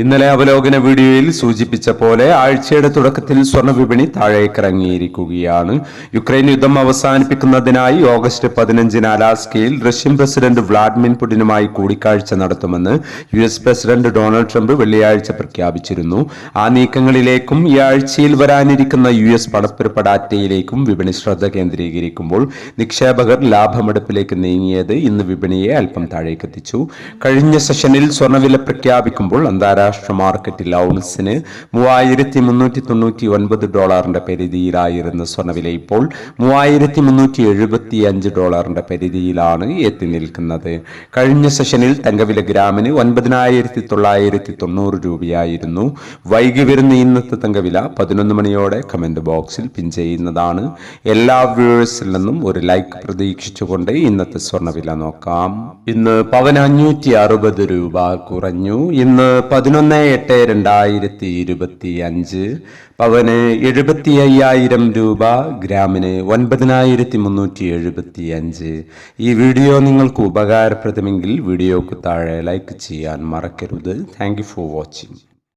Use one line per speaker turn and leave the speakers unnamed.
ഇന്നലെ അവലോകന വീഡിയോയിൽ സൂചിപ്പിച്ച പോലെ ആഴ്ചയുടെ തുടക്കത്തിൽ സ്വർണ്ണ വിപണി താഴേക്കിറങ്ങിയിരിക്കുകയാണ് യുക്രൈൻ യുദ്ധം അവസാനിപ്പിക്കുന്നതിനായി ഓഗസ്റ്റ് പതിനഞ്ചിന് അലാസ്കയിൽ റഷ്യൻ പ്രസിഡന്റ് വ്ളാഡിമിർ പുടിനുമായി കൂടിക്കാഴ്ച നടത്തുമെന്ന് U S president Donald Trump വെള്ളിയാഴ്ച പ്രഖ്യാപിച്ചിരുന്നു ആ നീക്കങ്ങളിലേക്കും ഈ ആഴ്ചയിൽ വരാനിരിക്കുന്ന യു എസ് പണപ്പെരുപ്പ ഡാറ്റയിലേക്കും വിപണി ശ്രദ്ധ കേന്ദ്രീകരിക്കുമ്പോൾ നിക്ഷേപകർ ലാഭമെടുപ്പിലേക്ക് നീങ്ങിയത് ഇന്ന് വിപണിയെ അല്പം താഴേക്കെത്തിച്ചു കഴിഞ്ഞ സെഷനിൽ സ്വർണ്ണവില പ്രഖ്യാപിക്കുമ്പോൾ അന്താരാഷ്ട്ര അന്താരാഷ്ട്ര മാർക്കറ്റിൽ ഔൺസിന് മൂവായിരത്തി മുന്നൂറ്റി തൊണ്ണൂറ്റി ഒൻപത് ഡോളറിന്റെ പരിധിയിലായിരുന്ന സ്വർണ്ണവില ഇപ്പോൾ മൂവായിരത്തി മുന്നൂറ്റി എഴുപത്തി അഞ്ച് ഡോളറിന്റെ പരിധിയിലാണ് എത്തി നിൽക്കുന്നത് കഴിഞ്ഞ സെഷനിൽ തങ്കവില ഗ്രാമിന് ഒൻപതിനായിരത്തി തൊള്ളായിരത്തി തൊണ്ണൂറ് രൂപയായിരുന്നു വൈകി വരുന്ന ഇന്നത്തെ തങ്കവില പതിനൊന്ന് മണിയോടെ കമന്റ് ബോക്സിൽ പിൻ ചെയ്യുന്നതാണ് എല്ലാ വ്യൂവേഴ്സിൽ നിന്നും ഒരു ലൈക്ക് പ്രതീക്ഷിച്ചുകൊണ്ട് ഇന്നത്തെ സ്വർണ്ണവില നോക്കാം ഇന്ന് പവൻ അഞ്ഞൂറ്റി അറുപത് രൂപ കുറഞ്ഞു ഇന്ന് പതിനൊന്ന് പതിനൊന്ന് എട്ട് രണ്ടായിരത്തി ഇരുപത്തി അഞ്ച് പവന് എഴുപത്തി അയ്യായിരം രൂപ ഗ്രാമിന് ഒൻപതിനായിരത്തി മുന്നൂറ്റി എഴുപത്തി അഞ്ച് ഈ വീഡിയോ നിങ്ങൾക്ക് ഉപകാരപ്രദമെങ്കിൽ വീഡിയോക്ക് താഴെ ലൈക്ക് ചെയ്യാൻ മറക്കരുത് താങ്ക് ഫോർ വാച്ചിങ്